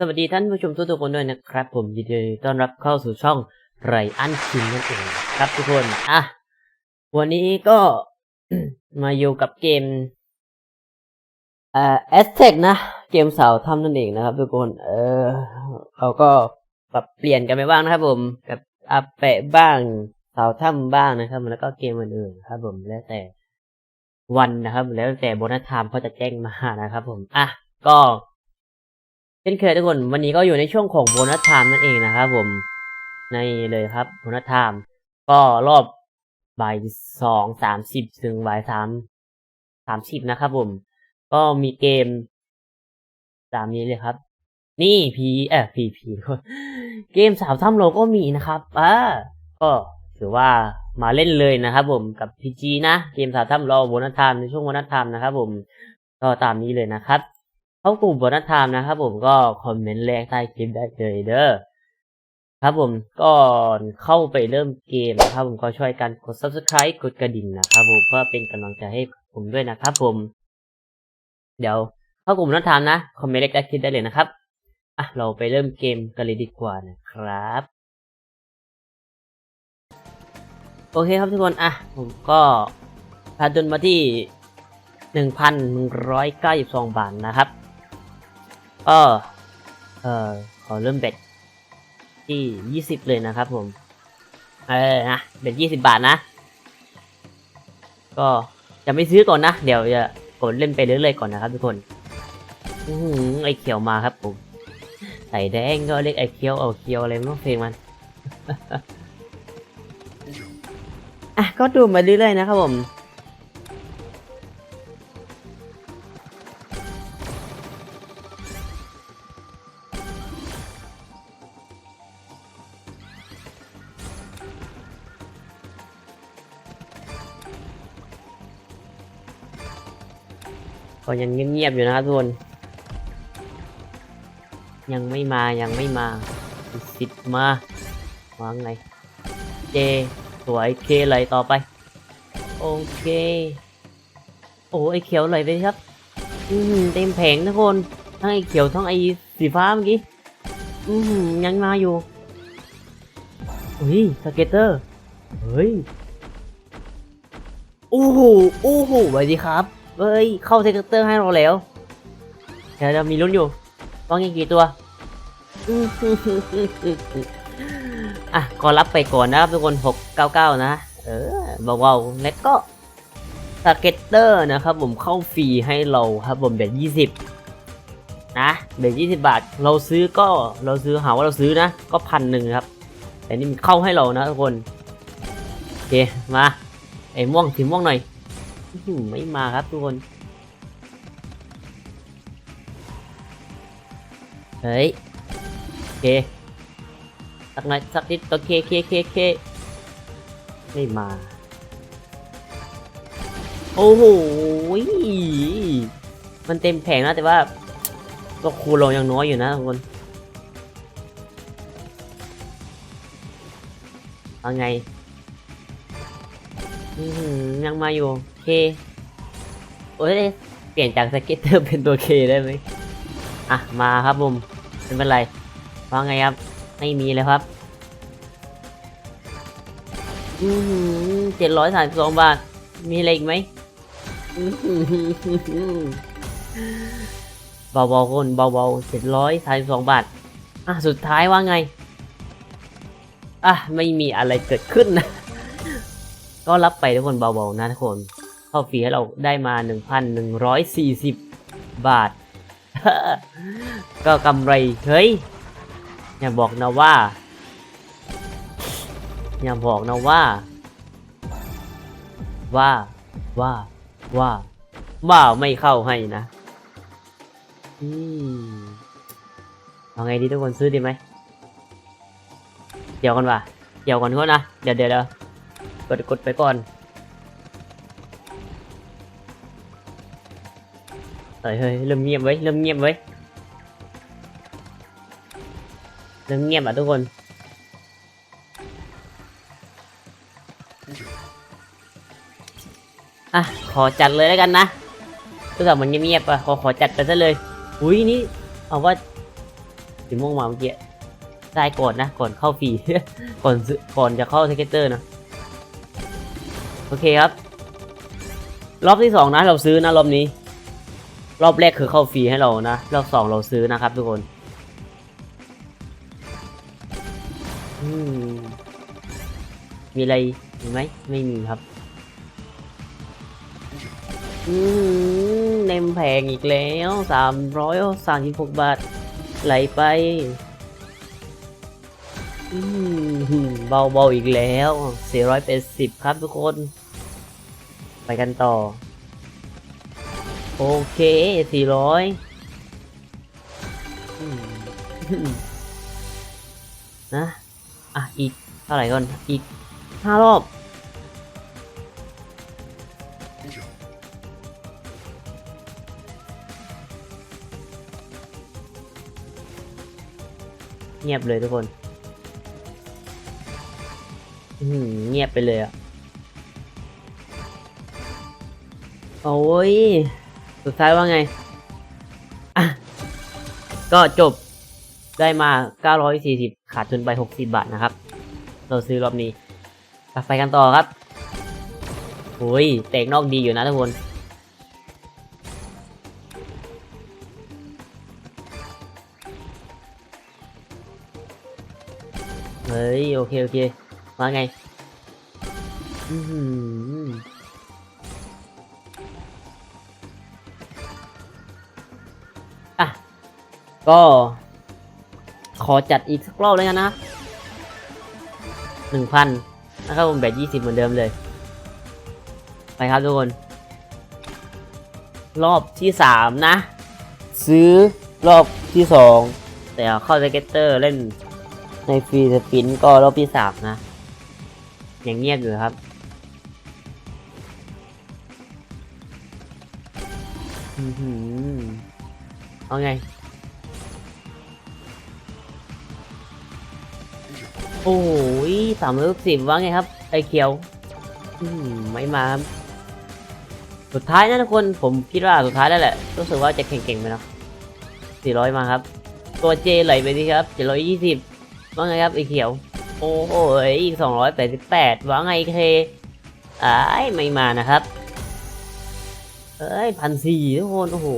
สวัสดีท่านผู้ชมทุกๆคนด้วยนะครับ ผมยินดีต้อนรับเข้าสู่ช่อง Ryan King นั่นเองครับทุกคนอะวันนี้ก็มาอยู่กับเกมเอ่อแอสเทคนะ เกมเสาถ้ำนั่นเองนะครับ ทุกคน เออเขาก็ปรับเปลี่ยนกันไปบ้างนะครับ ผมกับอาแปะบ้างเสาถ้ำบ้างนะครับแล้วก็เกมอื่นๆครับ ผมแล้วแต่วันนะครับ แล้วแต่โบนัสไทม์เขาจะแจ้งมานะครับ ผมอะก็ ช่นเคยทุกคนวันนี้ก็อยู่ในช่วงของโบนัสไทม์นั่นเองนะครับผมในเลยครับโบนัสไทม์ก็รอบบ่ายสองสามสิบถึงบ่ายสามสามสิบนะครับผม ก็มีเกมตามนี้เลยครับ นี่พีเออพีพีเกมสาวถ้ำโลก็มีนะครับอ่าก็ถือว่ามาเล่นเลยนะครับผมกับพีจีนะเกมสาวถ้ำโลโบนัสไทม์ในช่วงโบนัสไทม์นะครับผมก็ตามนี้เลยนะครับ เข้ากลุ่มโบนัสไทม์นะครับผมก็คอมเมนต์แรกใต้คลิปได้เลยเด้อครับผมก่อนเข้าไปเริ่มเกมนะครับผมก็ช่วยกันกด subscribe กดกระดิ่งนะครับผมเพื่อเป็นกำลังใจให้ผมด้วยนะครับผม เดี๋ยวเข้ากลุ่มนัดทามนะคอมเมนต์เล็กได้คิดได้เลยนะครับอะเราไปเริ่มเกมกันเลยดีกว่านะครับโอเคครับทุกคน อะ ผมก็พาดนมาที่หนึ่งพันหนึ่งร้อยเก้าสิบสองบาทนะครับ ก็เออขอเริ่มเบ็ดที่ยี่สิบเลยนะครับผม เออนะเบ็ดยี่สิบบาทนะ ก็จะไม่ซื้อก่อนนะ เดี๋ยวจะกดเล่นไปเรื่อยๆก่อนนะครับทุกคนอือหือไอเขียวมาครับผม ใส่แดงก็เรียกไอเขียวเอาเขียวอะไรไม่รู้เพลงมันอะก็ดูมาเรื่อยๆนะครับผม ก็ยังเงียบๆอยู่นะครับทุกคนยังไม่มายังไม่มาสิบมาวางไงเจสวยเคไหลต่อไป โอเค โอ้ไอเขียวไหลไปครับอืมเต็มแผงทุกคนทั้งไอเขียวทั้งไอสีฟ้าเมื่อกี้อืมยังมาอยู่เฮ้ยสเก็ตเตอร์เฮ้ยโอ้โหโอ้โหสวัสดีครับ เฮ้ย เข้าเซกเตอร์ให้เราแล้ว เดี๋ยวเรามีลุ้นอยู่ว่าไงกี่ตัวอะก็รับไปก่อนนะครับทุกคน 699 นะ เออเบาๆแล้วก็สเก็ตเตอร์นะครับผมเข้าฟรีให้เราครับผมเบ็ด20นะเบ็ด20บาท เราซื้อก็เราซื้อหาว่าเราซื้อนะ ก็พันหนึ่งครับ แต่นี่มันเข้าให้เรานะทุกคน โอเค มาไอ้ม่วงสีม่วงหน่อย ไม่มาครับทุกคน เฮ้ยโอเคสักหน่อยสักนิดโอเคเคเคเคไม่มา โอ้โหมันเต็มแผงนะแต่ว่าก็คูณเรายังน้อยอยู่นะทุกคนเอาไง อือหือยังมาอยู่เคโอ้ยเปลี่ยนจากสเก็ตเตอร์เป็นตัวเคได้ไหมอะมาครับผมไม่เป็นไรว่าไงครับไม่มีเลยครับอือหือเจ็ดร้อยสามสิบสองบาท มีอะไรอีกไหมอื้อหือเบาๆคนเบาๆเจ็ดร้อยสามสิบสองบาท อะ สุดท้ายว่าไง อะ ไม่มีอะไรเกิดขึ้นนะ ก็รับไปทุกคนเบาๆนะทุกคนเข้าฟรีให้เราได้มา 1,140 บาท ก็กำไร เฮ้ย อย่าบอกนะว่า อย่าบอกนะว่า ว่า ว่า ว่า ว่าไม่เข้าให้นะ อืมเอาไงดีทุกคนซื้อดีไหม เดี๋ยวก่อนว่ะ เดี๋ยวก่อนก่อนนะ เดี๋ยวเดี๋ยวเดี๋ยว กดกดไปก่อนเฮ้ยเฮ้ยเริ่มเงียบไว้เริ่มเงียบไว้เริ่มเงียบอะทุกคนอะขอจัดเลยแล้วกันนะรู้สึกมันเงียบๆอะขอขอจัดไปซะเลยอุ้ยนี่เอาว่าสีม่วงมาเมื่อกี้ได้ก่อนนะก่อนเข้าฟรีก่อนก่อนจะเข้าเทคเตอร์นะ โอเคครับ รอบที่สองนะเราซื้อนะรอบนี้ รอบแรกคือเข้าฟรีให้เรานะ รอบสองเราซื้อนะครับทุกคนมีอะไรอีไหมไม่มีครับอืมเนมแพงอีกแล้วสามร้อยสามสิบหกบาท ไหลไป เบาเบาๆอีกแล้วสี่ร้อยเป็นสิบครับทุกคน ไปกันต่อ โอเคสี่ร้อยนะ อะ อีก เท่าไหร่ก่อน อีกห้ารอบ เงียบเลยทุกคน เงียบไปเลยอะโอ้ย สุดท้ายว่าไง อะ ก็จบได้มา 940 ขาดทุนไป 60 บาทนะครับ เราซื้อรอบนี้ ไปไปกันต่อครับโอ้ยเตกนอกดีอยู่นะทุกคนเฮ้ย โอเค โอเค มาไงอือหืออะ ก็ ขอจัดอีกสักรอบเลยกันนะหนึ่งพันนะครับผมแบบยี่สิบเหมือนเดิมเลย ไปครับทุกคน รอบที่สามนะ ซื้อรอบที่สองแต่เข้าสเก็ตเตอร์เล่นในฟรีสปินก็รอบที่สามนะ ยังเงียบอยู่ครับอือหือเอาไง โอ้ยสามร้อยสิบว่าไงครับไอเขียวอืมไม่มาครับสุดท้ายนะทุกคนผมคิดว่าสุดท้ายแล้วแหละ รู้สึกว่าจะเก่งๆไปเนาะสี่ร้อยมาครับ ตัวเจไหลไปดีครับเจ็ดร้อยยี่สิบว่าไงครับไอเขียว โอ้โหอีกสองร้อยแปดสิบแปดว่าไงเคอ้ายไม่มานะครับ เอ้ยพันสี่ทุกคน โอ้โห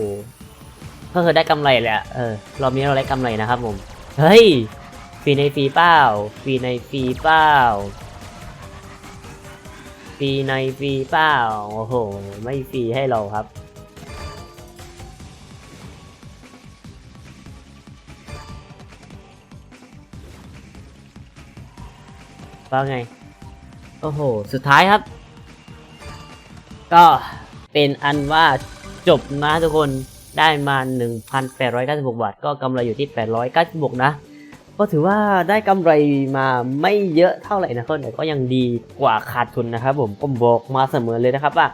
ก็คือได้กำไรแหละเออรอบนี้เราได้กำไรนะครับผม เฮ้ยฟรีในฟรีเป้าฟรีในฟรีเป้าฟรีในฟรีเป้าโอ้โห ไม่ฟรีให้เราครับ ว่าไง โอ้โห สุดท้ายครับ ก็เป็นอันว่าจบนะทุกคนได้มา 1,896 บาท ก็กำไรอยู่ที่ 896 นะ ก็ถือว่าได้กำไรมาไม่เยอะเท่าไหร่นะครับแต่ก็ยังดีกว่าขาดทุนนะครับผมก็บอกมาเสมอเลยนะครับว่า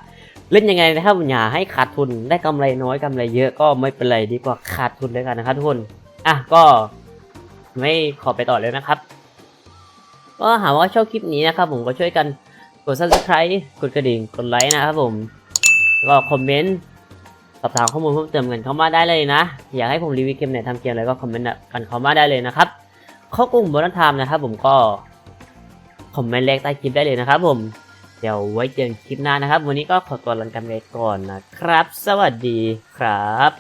เล่นยังไงนะครับอย่าให้ขาดทุนได้กำไรน้อยกำไรเยอะก็ไม่เป็นไรดีกว่าขาดทุนเลยกันนะครับทุกคน อะก็ไม่ขอไปต่อเลยนะครับ ก็หาว่าชอบคลิปนี้นะครับผมก็ช่วยกันกด subscribe กดกระดิ่ง กดไลค์นะครับผมแล้วก็คอมเมนต์สอบถามข้อมูลเพิ่มเติมกันเข้ามาได้เลยนะ อยากให้ผมรีวิวเกมไหนทำเกมอะไรก็คอมเมนต์กันเข้ามาได้เลยนะครับข้ากลุ่มบนทามนะครับผมก็คอมเมนต์แรกใต้คลิปได้เลยนะครับผมเดี๋ยวไว้เจอกันคลิปหน้านะครับ วันนี้ก็ขอตัวลากันไปก่อนนะครับ สวัสดีครับ